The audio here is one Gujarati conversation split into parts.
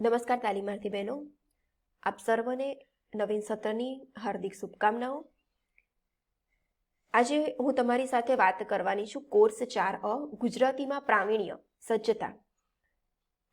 નમસ્કાર તાલીમાર્થી બહેનો. આપ સર્વને નવીન સત્રની હાર્દિક શુભકામનાઓ. આજે હું તમારી સાથે વાત કરવાની છું કોર્સ ચાર અ, ગુજરાતીમાં પ્રાવીણ્ય, સજ્જતા.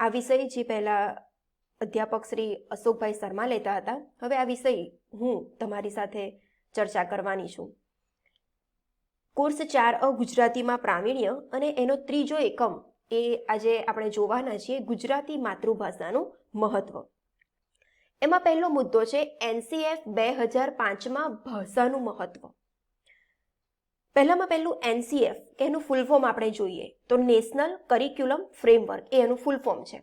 આ વિષય જે પહેલાં અધ્યાપક શ્રી અશોકભાઈ શર્મા લેતા હતા, હવે આ વિષય હું તમારી સાથે ચર્ચા કરવાની છું. કોર્સ ચાર અ, ગુજરાતીમાં પ્રાવીણ્ય અને એનો ત્રીજો એકમ એ આજે આપણે જોવાના છીએ ગુજરાતી માતૃભાષાનું મહત્વ. એમાં પહેલો મુદ્દો છે એનસીએફ બે હજાર પાંચમાં ભાષાનું મહત્વ. પહેલામાં પહેલું એનસીએફ, કે એનું ફૂલ ફોર્મ આપણે જોઈએ. તો નેશનલ કરિક્યુલમ ફ્રેમવર્ક એ એનું ફૂલ ફોર્મ છે.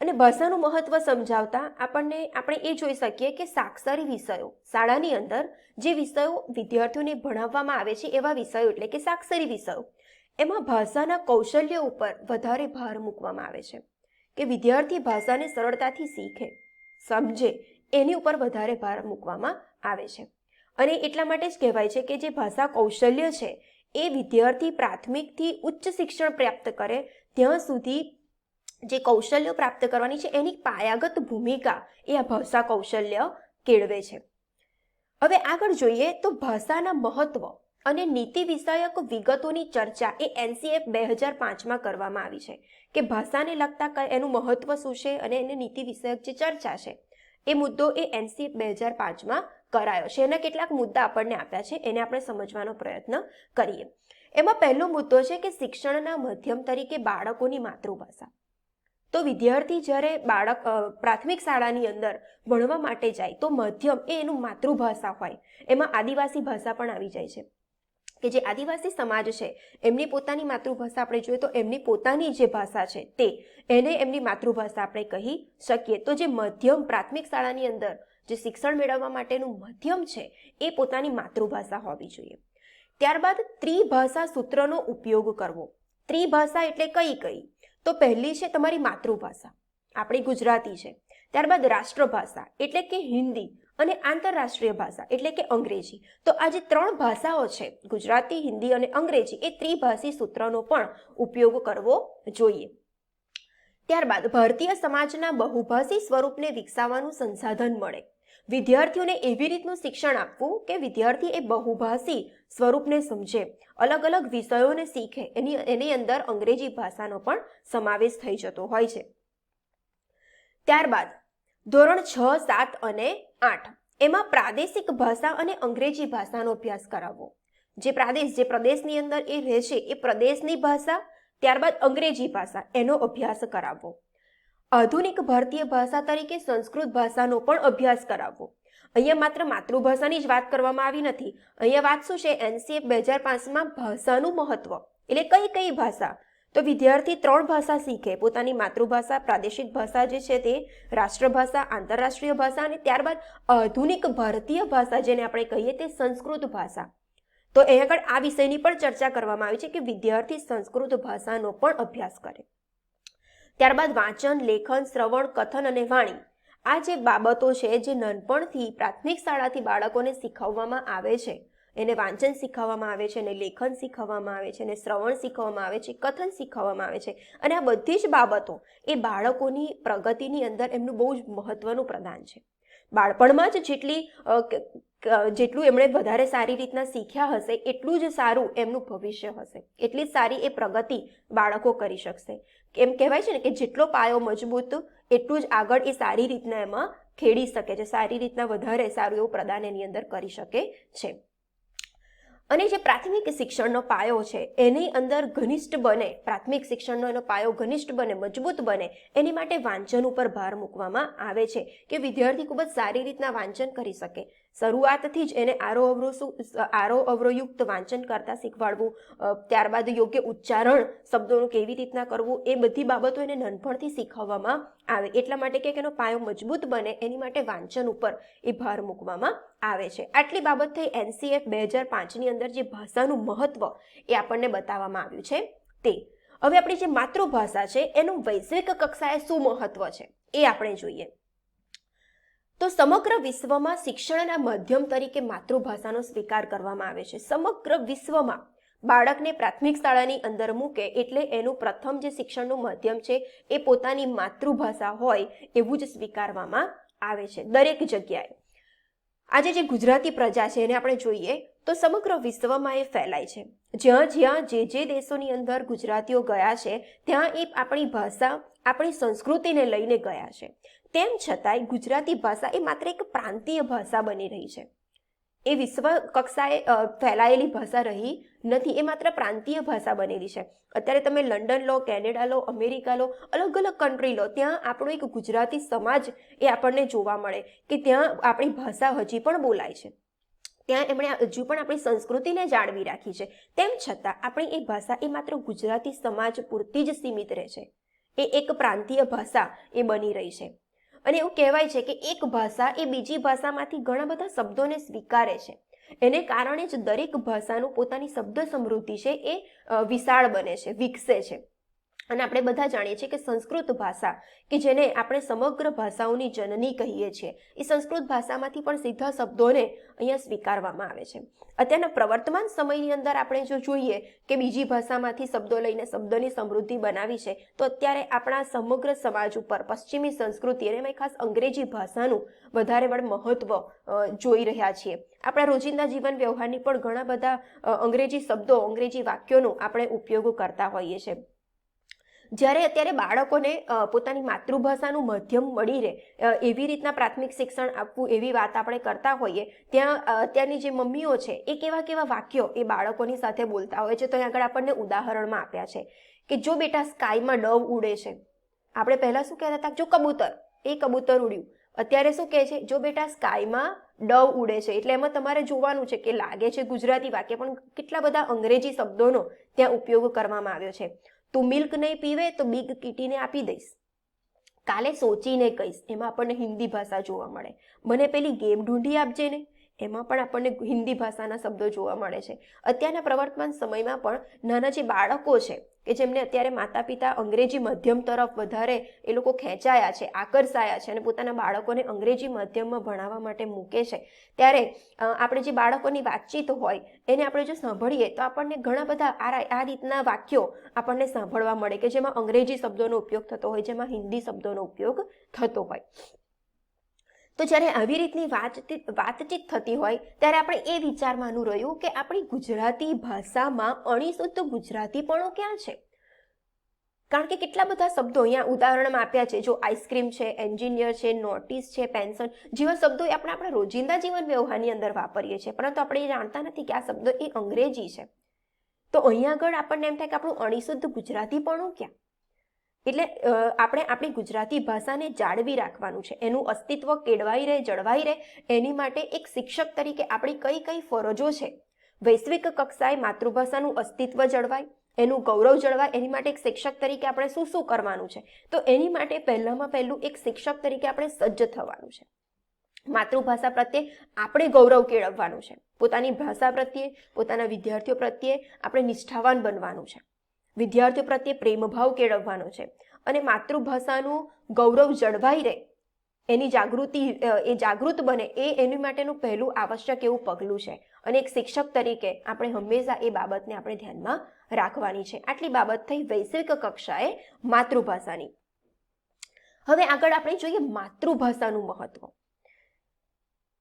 અને ભાષાનું મહત્વ સમજાવતા આપણને, આપણે એ જોઈ શકીએ કે સાક્ષરી વિષયો, શાળાની અંદર જે વિષયો વિદ્યાર્થીઓને ભણાવવામાં આવે છે એવા વિષયો, એટલે કે સાક્ષરી વિષયો એમાં ભાષાના કૌશલ્ય ઉપર વધારે ભાર મૂકવામાં આવે છે. કે વિદ્યાર્થી ભાષાને સરળતાથી શીખે, સમજે, એની ઉપર વધારે ભાર મૂકવામાં આવે છે. અને એટલા માટે જ કહેવાય છે કે જે ભાષા કૌશલ્ય છે, એ વિદ્યાર્થી પ્રાથમિકથી ઉચ્ચ શિક્ષણ પ્રાપ્ત કરે, ત્યાં સુધી જે કૌશલ્યો પ્રાપ્ત કરવાની છે, એની પાયાગત ભૂમિકા એ આ ભાષા કૌશલ્ય કેળવે છે. હવે આગળ જોઈએ તો ભાષાના મહત્વ અને નીતિ વિષયક વિગતોની ચર્ચા એ એનસીએફ બે હજાર પાંચમાં કરવામાં આવી છે કે ભાષાને લગતા એનું મહત્વ શું છે અને એને નીતિ વિષયક જે ચર્ચા છે એ મુદ્દો એ એનસીએફ બે હજાર પાંચમાં કરાયો છે. એના કેટલાક મુદ્દા આપણને આપ્યા છે, એને આપણે સમજવાનો પ્રયત્ન કરીએ. એમાં પહેલો મુદ્દો છે કે શિક્ષણના માધ્યમ તરીકે બાળકોની માતૃભાષા. તો વિદ્યાર્થી જ્યારે બાળક પ્રાથમિક શાળાની અંદર ભણવા માટે જાય તો માધ્યમ એ એનું માતૃભાષા હોય. એમાં આદિવાસી ભાષા પણ આવી જાય છે. કે જે આદિવાસી સમાજ છે, એમની પોતાની માતૃભાષા આપણે જોઈએ તો એમની પોતાની જે ભાષા છે તે એને એમની માતૃભાષા આપણે કહી શકીએ. તો જે મધ્યમ પ્રાથમિક શાળાની અંદર જે શિક્ષણ મેળવવા માટેનું મધ્યમ છે, એ પોતાની માતૃભાષા હોવી જોઈએ. ત્યારબાદ ત્રિભાષા સૂત્રનો ઉપયોગ કરવો. ત્રિભાષા એટલે કઈ કઈ? તો પહેલી છે તમારી માતૃભાષા. આપણી ગુજરાતી છે. ત્યારબાદ રાષ્ટ્રભાષા એટલે કે હિન્દી. અને આંતરરાષ્ટ્રીય ભાષા, એટલે કે અંગ્રેજી. તો આ જે ત્રણ ભાષાઓ છે, ગુજરાતી, હિન્દી અને અંગ્રેજી, એ ત્રિભાષી સૂત્રનો પણ ઉપયોગ કરવો જોઈએ. ત્યારબાદ, ભારતીય સમાજના બહુભાષી સ્વરૂપને વિકસાવવાનું સંસાધન મળે. વિદ્યાર્થીઓને એવી રીતનું શિક્ષણ આપવું કે વિદ્યાર્થી એ બહુભાષી સ્વરૂપને સમજે. અલગ અલગ વિષયોને શીખે. એની એની અંદર અંગ્રેજી ભાષાનો પણ સમાવેશ થઈ જતો હોય છે. ત્યારબાદ ધોરણ છ, સાત અને આઠ. એમાં પ્રાદેશિક ભાષા અને અંગ્રેજી ભાષાનો અભ્યાસ કરાવવો. જે પ્રાદેશ, જે પ્રદેશની અંદર એ રહેશે એ પ્રદેશની ભાષા, ત્યારબાદ અંગ્રેજી ભાષા, એનો અભ્યાસ કરાવવો. આધુનિક ભારતીય ભાષા તરીકે સંસ્કૃત ભાષાનો પણ અભ્યાસ કરાવવો. અહીંયા માત્ર માતૃભાષાની જ વાત કરવામાં આવી નથી. અહીંયા વાત શું છે? એનસીએફ બે હજાર પાંચમાં ભાષાનું મહત્વ. એટલે કઈ કઈ ભાષા? તો વિદ્યાર્થી ત્રણ ભાષા શીખે. પોતાની માતૃભાષા, પ્રાદેશિક ભાષા જે છે તે રાષ્ટ્રભાષા, આંતરરાષ્ટ્રીય ભાષા અને ત્યારબાદ આધુનિક ભારતીય ભાષા જેને આપણે કહીએ તે સંસ્કૃત ભાષા. તો અહીં આગળ આ વિષયની પણ ચર્ચા કરવામાં આવી છે કે વિદ્યાર્થી સંસ્કૃત ભાષાનો પણ અભ્યાસ કરે. ત્યારબાદ વાંચન, લેખન, શ્રવણ, કથન અને વાણી આ જે બાબતો છે જે નાનપણથી પ્રાથમિક શાળાથી બાળકોને શીખવવામાં આવે છે એને વાંચન શીખવવામાં આવે છે, એને લેખન શીખવવામાં આવે છે, એને શ્રવણ શીખવવામાં આવે છે, કથન શીખવવામાં આવે છે. અને આ બધી જ બાબતો એ બાળકોની પ્રગતિની અંદર એમનું બહુ જ મહત્વનું પ્રદાન છે. બાળપણમાં જ જેટલી જેટલું એમણે વધારે સારી રીતના શીખ્યા હશે, એટલું જ સારું એમનું ભવિષ્ય હશે. એટલી જ સારી એ પ્રગતિ બાળકો કરી શકશે. એમ કહેવાય છે ને કે જેટલો પાયો મજબૂત, એટલું જ આગળ એ સારી રીતના એમાં ખેડી શકે છે, સારી રીતના વધારે સારું એવું પ્રદાન એની અંદર કરી શકે છે. અને જે પ્રાથમિક શિક્ષણનો પાયો છે, એની અંદર ઘનિષ્ઠ બને, પ્રાથમિક શિક્ષણનો એનો પાયો ઘનિષ્ઠ બને, મજબૂત બને, એની માટે વાંચન ઉપર ભાર મૂકવામાં આવે છે કે વિદ્યાર્થી ખૂબ જ સારી રીતના વાંચન કરી શકે. શરૂઆતથી જ એને આરો અવરો આરો અવરોયુક્ત વાંચન કરતા શીખવાડવું ત્યારબાદ યોગ્ય ઉચ્ચારણ શબ્દોનું કેવી રીતના કરવું, એ બધી બાબતો એને નાનપણથી શીખવવામાં આવે. એટલા માટે કે એનો પાયો મજબૂત બને, એની માટે વાંચન ઉપર એ ભાર મૂકવામાં આવે છે. આટલી બાબત થઈ એનસીએફ બે હજાર પાંચની અંદર જે ભાષાનું મહત્વ એ આપણને બતાવવામાં આવ્યું છે તે. હવે આપણી જે માતૃભાષા છે, એનું વૈશ્વિક કક્ષાએ શું મહત્વ છે? એ આપણે જોઈએ. તો સમગ્ર વિશ્વમાં શિક્ષણના માધ્યમ તરીકે માતૃભાષાનો સ્વીકાર કરવામાં આવે છે. સમગ્ર વિશ્વમાં બાળકને પ્રાથમિક શાળાની અંદર મૂકે એટલે એનું પ્રથમ જે શિક્ષણનું માધ્યમ છે એ પોતાની માતૃભાષા હોય એવું જ સ્વીકારવામાં આવે છે દરેક જગ્યાએ. આજે જે ગુજરાતી પ્રજા છે એને આપણે જોઈએ તો સમગ્ર વિશ્વમાં એ ફેલાય છે. જ્યાં જ્યાં જે જે દેશોની અંદર ગુજરાતીઓ ગયા છે, ત્યાં એ આપણી ભાષા, આપણી સંસ્કૃતિને લઈને ગયા છે. તેમ છતાંય ગુજરાતી ભાષા એ માત્ર એક પ્રાંતીય ભાષા બની રહી છે. એ વિશ્વ કક્ષાએ ફેલાયેલી ભાષા રહી નથી, એ માત્ર પ્રાંતીય ભાષા બનેલી છે. અત્યારે તમે લંડન લો, કેનેડા લો, અમેરિકા લો, અલગ અલગ કન્ટ્રી લો, ત્યાં આપણો એક ગુજરાતી સમાજ એ આપણને જોવા મળે કે ત્યાં આપણી ભાષા હજી પણ બોલાય છે. ત્યાં એમણે હજુ પણ આપણી સંસ્કૃતિને જાળવી રાખી છે. તેમ છતાં આપણી એ ભાષા એ માત્ર ગુજરાતી સમાજ પૂરતી જ સીમિત રહે છે. એ એક પ્રાંતીય ભાષા એ બની રહી છે. અને એવું કહેવાય છે કે એક ભાષા એ બીજી ભાષામાંથી ઘણા બધા શબ્દોને સ્વીકારે છે. એને કારણે જ દરેક ભાષાનું પોતાની શબ્દ સમૃદ્ધિ છે એ વિશાળ બને છે, વિકસે છે. અને આપણે બધા જાણીએ છીએ કે સંસ્કૃત ભાષા, કે જેને આપણે સમગ્ર ભાષાઓની જનની કહીએ છીએ, એ સંસ્કૃત ભાષામાંથી પણ સીધા શબ્દોને અહીંયા સ્વીકારવામાં આવે છે. અત્યારના પ્રવર્તમાન સમયની અંદર આપણે જો જોઈએ કે બીજી ભાષામાંથી શબ્દો લઈને શબ્દોની સમૃદ્ધિ બનાવી છે, તો અત્યારે આપણા સમગ્ર સમાજ ઉપર પશ્ચિમી સંસ્કૃતિ અને ખાસ અંગ્રેજી ભાષાનું વધારે વડ મહત્વ જોઈ રહ્યા છીએ. આપણા રોજિંદા જીવન વ્યવહારની પણ ઘણા બધા અંગ્રેજી શબ્દો, અંગ્રેજી વાક્યોનો આપણે ઉપયોગ કરતા હોઈએ છીએ. જ્યારે અત્યારે બાળકોને પોતાની માતૃભાષાનું માધ્યમ મળી રહે એવી રીતના પ્રાથમિક શિક્ષણ આપવું એવી વાત આપણે કરતા હોઈએ, ત્યાં અત્યારની જે મમ્મીઓ છે, એ કેવા કેવા વાક્યો એ બાળકોની સાથે બોલતા હોય છે, તો આગળ આપણને ઉદાહરણમાં આપ્યા છે કે જો બેટા સ્કાયમાં ડવ ઉડે છે, આપણે પહેલાં શું કહેતા હતા જો કબૂતર, એ કબૂતર ઉડ્યું, અત્યારે શું કહે છે, જો બેટા સ્કાયમાં ડવ ઉડે છે, એટલે એમાં તમારે જોવાનું છે કે લાગે છે ગુજરાતી વાક્ય, પણ કેટલા બધા અંગ્રેજી શબ્દોનો ત્યાં ઉપયોગ કરવામાં આવ્યો છે. તું મિલ્ક નહીં પીવે તો બિગ કીટીને આપી દઈશ. કાલે સોચીને કહીશ, એમાં આપણને હિન્દી ભાષા જોવા મળે. મને પેલી ગેમ ઢૂંઢી આપજે ને. એમાં પણ આપણને હિન્દી ભાષાના શબ્દો જોવા મળે છે. અત્યારના પ્રવર્તમાન સમયમાં પણ નાના જે બાળકો છે, કે જેમને અત્યારે માતા પિતા અંગ્રેજી માધ્યમ તરફ વધારે એ લોકો ખેંચાયા છે, આકર્ષાયા છે અને પોતાના બાળકોને અંગ્રેજી માધ્યમમાં ભણાવવા માટે મૂકે છે, ત્યારે આપણે જે બાળકોની વાતચીત હોય એને આપણે જો સાંભળીએ તો આપણને ઘણા બધા આ આ રીતના વાક્યો આપણને સાંભળવા મળે કે જેમાં અંગ્રેજી શબ્દોનો ઉપયોગ થતો હોય, જેમાં હિન્દી શબ્દોનો ઉપયોગ થતો હોય. તો જ્યારે આવી રીતની વાતચીત વાતચીત થતી હોય, ત્યારે આપણે એ વિચારવાનું રહ્યું કે આપણી ગુજરાતી ભાષામાં અણીશુદ્ધ ગુજરાતીપણું ક્યાં છે? કારણ કે કેટલા બધા શબ્દો અહીંયા ઉદાહરણમાં આપ્યા છે. જો આઈસ્ક્રીમ છે, એન્જિનિયર છે, નોટિસ છે, પેન્શન જેવા શબ્દો એ આપણે આપણા રોજિંદા જીવન વ્યવહારની અંદર વાપરીએ છીએ. પરંતુ આપણે એ જાણતા નથી કે આ શબ્દો એ અંગ્રેજી છે. તો અહીંયા આગળ આપણને એમ થાય કે આપણું અણીશુદ્ધ ગુજરાતીપણું ક્યાં? એટલે આપણે આપણી ગુજરાતી ભાષાને જાળવી રાખવાનું છે. એનું અસ્તિત્વ કેળવાઈ રહે, જળવાઈ રહે, એની માટે એક શિક્ષક તરીકે આપણી કઈ કઈ ફરજો છે. વૈશ્વિક કક્ષાએ માતૃભાષાનું અસ્તિત્વ જળવાય, એનું ગૌરવ જળવાય, એની માટે એક શિક્ષક તરીકે આપણે શું શું કરવાનું છે? તો એની માટે પહેલામાં પહેલું એક શિક્ષક તરીકે આપણે સજ્જ થવાનું છે. માતૃભાષા પ્રત્યે આપણે ગૌરવ કેળવવાનું છે. પોતાની ભાષા પ્રત્યે, પોતાના વિદ્યાર્થીઓ પ્રત્યે આપણે નિષ્ઠાવાન બનવાનું છે. વિદ્યાર્થીઓ પ્રત્યે પ્રેમભાવ કેળવવાનો છે અને માતૃભાષાનું ગૌરવ જળવાઈ રહે, એની જાગૃતિ એ જાગૃત બને એ એની માટેનું પહેલું આવશ્યક એવું પગલું છે. અને એક શિક્ષક તરીકે આપણે હંમેશા એ બાબતને આપણે ધ્યાનમાં રાખવાની છે. આટલી બાબત થઈ વૈશ્વિક કક્ષાએ માતૃભાષાની. હવે આગળ આપણે જોઈએ માતૃભાષાનું મહત્વ.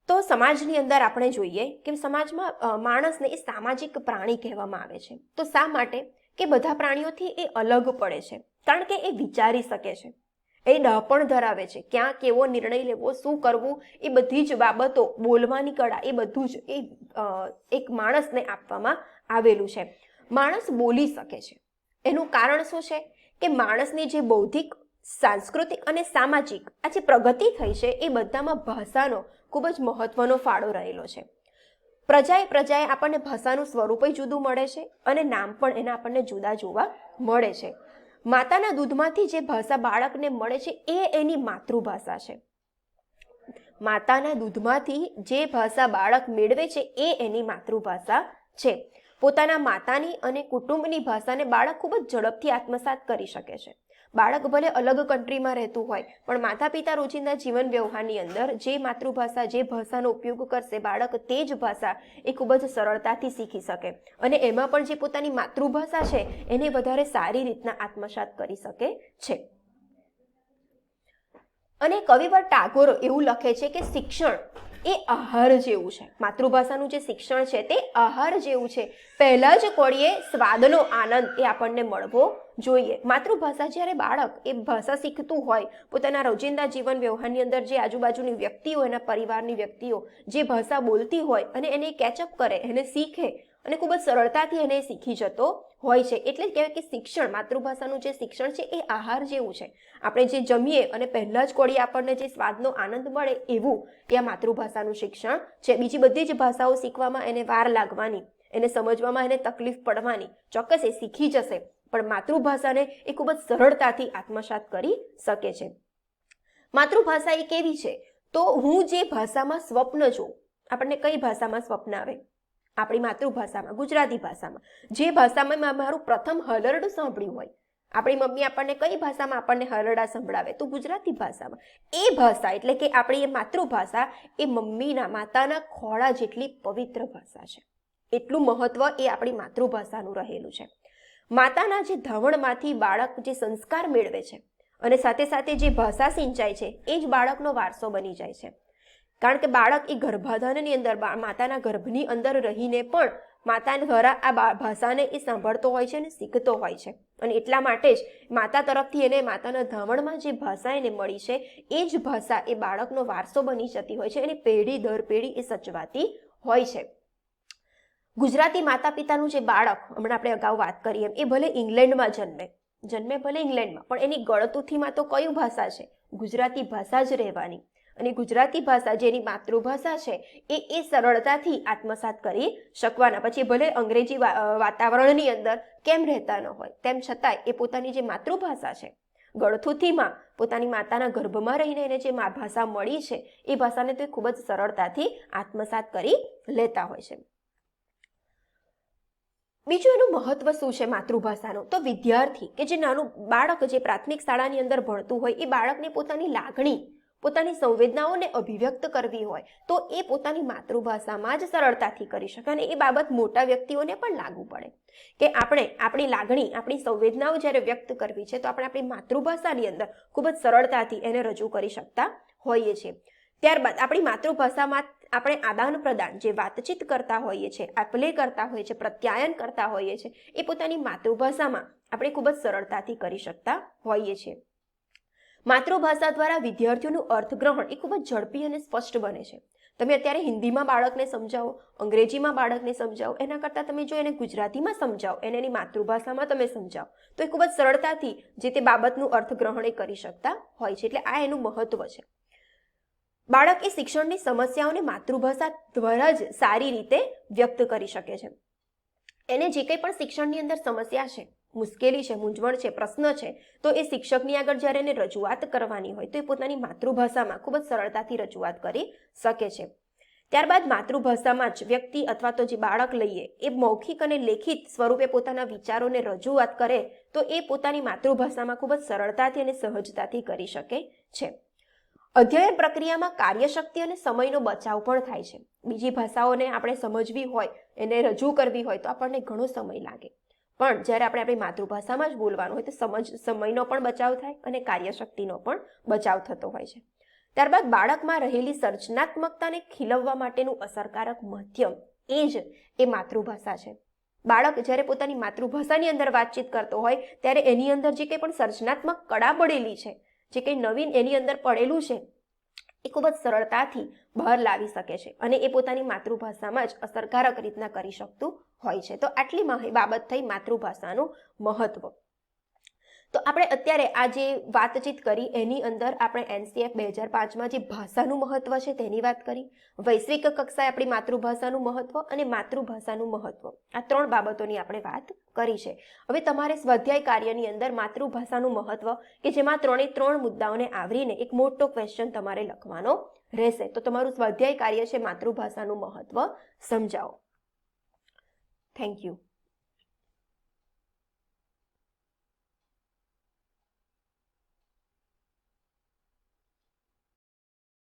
તો સમાજની અંદર આપણે જોઈએ કે સમાજમાં માણસને એ સામાજિક પ્રાણી કહેવામાં આવે છે. તો શા માટે? કે બધા પ્રાણીઓથી એ અલગ પડે છે, કારણ કે એ વિચારી શકે છે. એ ડહાપણ ધરાવે છે. ક્યાં કેવો નિર્ણય લેવો, શું કરવું, એ બધી જ બાબતો, બોલવાની કળા, એ બધું જ એ એક માણસને આપવામાં આવેલું છે. માણસ બોલી શકે છે. એનું કારણ શું છે? કે માણસની જે બૌદ્ધિક, સાંસ્કૃતિક અને સામાજિક આ જે પ્રગતિ થઈ છે, એ બધામાં ભાષાનો ખૂબ જ મહત્વનો ફાળો રહેલો છે. પ્રજાએ પ્રજાએ આપણને ભાષાનું સ્વરૂપ જુદું મળે છે અને નામ પણ એના આપણને જુદા જોવા મળે છે. માતાના દૂધમાંથી જે ભાષા બાળકને મળે છે એ એની માતૃભાષા છે. માતાના દૂધમાંથી જે ભાષા બાળક મેળવે છે એ એની માતૃભાષા છે. પોતાના માતાની અને કુટુંબની ભાષાને બાળક ખૂબ જ ઝડપથી આત્મસાત કરી શકે છે. બાળક ભલે અલગ કન્ટ્રીમાં રહેતું હોય, પણ માતા પિતા રોજિંદા જીવન વ્યવહારની અંદર જે માતૃભાષા, જે ભાષાનો ઉપયોગ કરશે, બાળક તે જ ભાષા એ ખૂબ જ સરળતાથી શીખી શકે. અને એમાં પણ જે પોતાની માતૃભાષા છે, એને વધારે સારી રીતના આત્મસાત કરી શકે છે. અને કવિવર ટાગોર એવું લખે છે કે શિક્ષણ એ આહાર જેવું છે. માતૃભાષાનું જે શિક્ષણ છે તે આહાર જેવું છે. પહેલા જ કોળીએ સ્વાદનો આનંદ એ આપણને મળવો જોઈએ. માતૃભાષા જ્યારે બાળક એ ભાષા શીખતું હોય, પોતાના રોજિંદા જીવન વ્યવહારની અંદર જે આજુબાજુની વ્યક્તિઓ, એના પરિવારની વ્યક્તિઓ જે ભાષા બોલતી હોય અને એને કેચઅપ કરે, એને શીખે અને ખૂબ જ સરળતાથી એને શીખી જતો હોય છે. એટલે જ કહેવાય કે શિક્ષણ, માતૃભાષાનું જે શિક્ષણ છે એ આહાર જેવું છે. આપણે જે જમીએ અને પહેલાં જ કોળી આપણને જે સ્વાદનો આનંદ મળે એવું એ આ માતૃભાષાનું શિક્ષણ છે. બીજી બધી જ ભાષાઓ શીખવામાં એને વાર લાગવાની, એને સમજવામાં એને તકલીફ પડવાની ચોક્કસ એ શીખી જશે. પણ માતૃભાષાને એ ખૂબ જ સરળતાથી આત્મસાત કરી શકે છે. માતૃભાષા એ કેવી છે? તો હું જે ભાષામાં સ્વપ્ન જોઉં, આપણને કઈ ભાષામાં સ્વપ્ન આવે? આપણી માતૃભાષામાં, ગુજરાતી ભાષામાં. જે ભાષામાં મારું પ્રથમ હલરડું સાંભળ્યું હોય, આપણી મમ્મી આપણને કઈ ભાષામાં આપણને હરડા સંભળાવે? તો ગુજરાતી ભાષામાં. એ ભાષા એટલે કે આપણી એ માતૃભાષા એ મમ્મીના માતાના ખોળા જેટલી પવિત્ર ભાષા છે. એટલું મહત્વ એ આપણી માતૃભાષાનું રહેલું છે. માતાના જે ધાવણમાંથી બાળક જે સંસ્કાર મેળવે છે અને સાથે સાથે જે ભાષા સિંચાય છે, એ જ બાળકનો વારસો બની જાય છે. કારણ કે બાળક એ ગર્ભાધાનની અંદર માતાના ગર્ભની અંદર રહીને પણ માતા દ્વારા આ ભાષાને એ સાંભળતો હોય છે અને શીખતો હોય છે. અને એટલા માટે જ માતા તરફથી એને માતાના ધાવણમાં જે ભાષા એને મળી છે, એ જ ભાષા એ બાળકનો વારસો બની જતી હોય છે અને પેઢી દર પેઢી એ સચવાતી હોય છે. ગુજરાતી માતા પિતાનું જે બાળક, હમણાં આપણે અગાઉ વાત કરી એમ, એ ભલે ઇંગ્લેન્ડમાં જન્મે જન્મે ભલે ઇંગ્લેન્ડમાં, પણ એની ગળતુથીમાં તો કયું ભાષા છે? ગુજરાતી ભાષા જ રહેવાની. અને ગુજરાતી ભાષા જેની માતૃભાષા છે, એ એ સરળતાથી આત્મસાત કરી શકવાના. પછી ભલે અંગ્રેજી વાતાવરણની અંદર કેમ રહેતા ન હોય, તેમ છતાંય એ પોતાની જે માતૃભાષા છે, ગળથુથીમાં પોતાની માતાના ગર્ભમાં રહીને એને જે ભાષા મળી છે, એ ભાષાને તો ખૂબ જ સરળતાથી આત્મસાત કરી લેતા હોય છે. બીજું એનું મહત્વ શું છે માતૃભાષાનું? તો વિદ્યાર્થી કે જે નાનું બાળક જે પ્રાથમિક શાળાની અંદર ભણતું હોય, એ બાળકને પોતાની લાગણી, પોતાની સંવેદનાઓને અભિવ્યક્ત કરવી હોય, તો એ પોતાની માતૃભાષામાં જ સરળતાથી કરી શકે અને એ બાબત મોટા વ્યક્તિઓને પણ લાગુ પડે. કે આપણે આપણી લાગણી, આપણી સંવેદનાઓ જ્યારે વ્યક્ત કરવી છે, તો આપણે આપણી માતૃભાષાની અંદર ખૂબ જ સરળતાથી એને રજૂ કરી શકતા હોઈએ છીએ. ત્યારબાદ આપણી માતૃભાષામાં આપણે આદાન પ્રદાન જે વાતચીત કરતા હોઈએ છીએ આપલે કરતા હોઈએ છીએ, પ્રત્યાયન કરતા હોઈએ છીએ, એ પોતાની માતૃભાષામાં આપણે ખૂબ જ સરળતાથી કરી શકતા હોઈએ છીએ. માતૃભાષા દ્વારા વિદ્યાર્થીઓનું અર્થગ્રહણ એ ખૂબ જ ઝડપી અને સ્પષ્ટ બને છે. તમે અત્યારે હિન્દીમાં બાળકને સમજાવો, અંગ્રેજીમાં બાળકને સમજાવો, એના કરતાં તમે જો એને ગુજરાતીમાં સમજાવો, એને એની માતૃભાષામાં તમે સમજાવો, તો એ ખૂબ જ સરળતાથી જે તે બાબતનું અર્થગ્રહણ એ કરી શકતા હોય છે. એટલે આ એનું મહત્વ છે. બાળક એ શિક્ષણની સમસ્યાઓને માતૃભાષા દ્વારા જ સારી રીતે વ્યક્ત કરી શકે છે. એને જે કંઈ પણ શિક્ષણની અંદર સમસ્યા છે, મુશ્કેલી છે, મૂંઝવણ છે, પ્રશ્ન છે, તો એ શિક્ષકની આગળ જ્યારે એને રજૂઆત કરવાની હોય તો એ પોતાની માતૃભાષામાં ખૂબ જ સરળતાથી રજૂઆત કરી શકે છે. ત્યારબાદ માતૃભાષામાં જ વ્યક્તિ અથવા તો જે બાળક લઈએ, એ મૌખિક અને લેખિત સ્વરૂપે પોતાના વિચારોને રજૂઆત કરે તો એ પોતાની માતૃભાષામાં ખૂબ જ સરળતાથી અને સહજતાથી કરી શકે છે. અધ્યયન પ્રક્રિયામાં કાર્યશક્તિ અને સમયનો બચાવ પણ થાય છે. બીજી ભાષાઓને આપણે સમજવી હોય, એને રજૂ કરવી હોય, તો આપણને ઘણો સમય લાગે. પણ જ્યારે આપણે આપણી માતૃભાષામાં જ બોલવાનું હોય, તો સમજ, સમયનો પણ બચાવ થાય અને કાર્યશક્તિનો પણ બચાવ થતો હોય છે. ત્યારબાદ બાળકમાં રહેલી સર્જનાત્મકતાને ખીલવવા માટેનું અસરકારક માધ્યમ એ જ એ માતૃભાષા છે. બાળક જ્યારે પોતાની માતૃભાષાની અંદર વાતચીત કરતો હોય, ત્યારે એની અંદર જે કંઈ પણ સર્જનાત્મક કળા પડેલી છે જે કંઈ નવીન એની અંદર પડેલું છે, એ ખૂબ જ સરળતાથી બહાર લાવી શકે છે અને એ પોતાની માતૃભાષામાં જ અસરકારક રીતના કરી શકતું હોય છે. તો આટલી બાબત થઈ માતૃભાષાનું મહત્વ. તો આપણે અત્યારે આ જે વાતચીત કરી, એની અંદર આપણે એનસીએફ બે હજાર પાંચમાં જે ભાષાનું મહત્વ છે તેની વાત કરી, વૈશ્વિક કક્ષાએ આપણી માતૃભાષાનું મહત્વ અને માતૃભાષાનું મહત્વ. આ ત્રણ બાબતોની આપણે વાત કરી છે. હવે તમારે સ્વાધ્યાય કાર્યની અંદર માતૃભાષાનું મહત્વ કે જેમાં ત્રણે ત્રણ મુદ્દાઓને આવરીને એક મોટો ક્વેશ્ચન તમારે લખવાનો રહેશે. તો તમારું સ્વાધ્યાય કાર્ય છે માતૃભાષાનું મહત્વ સમજાવો. Thank you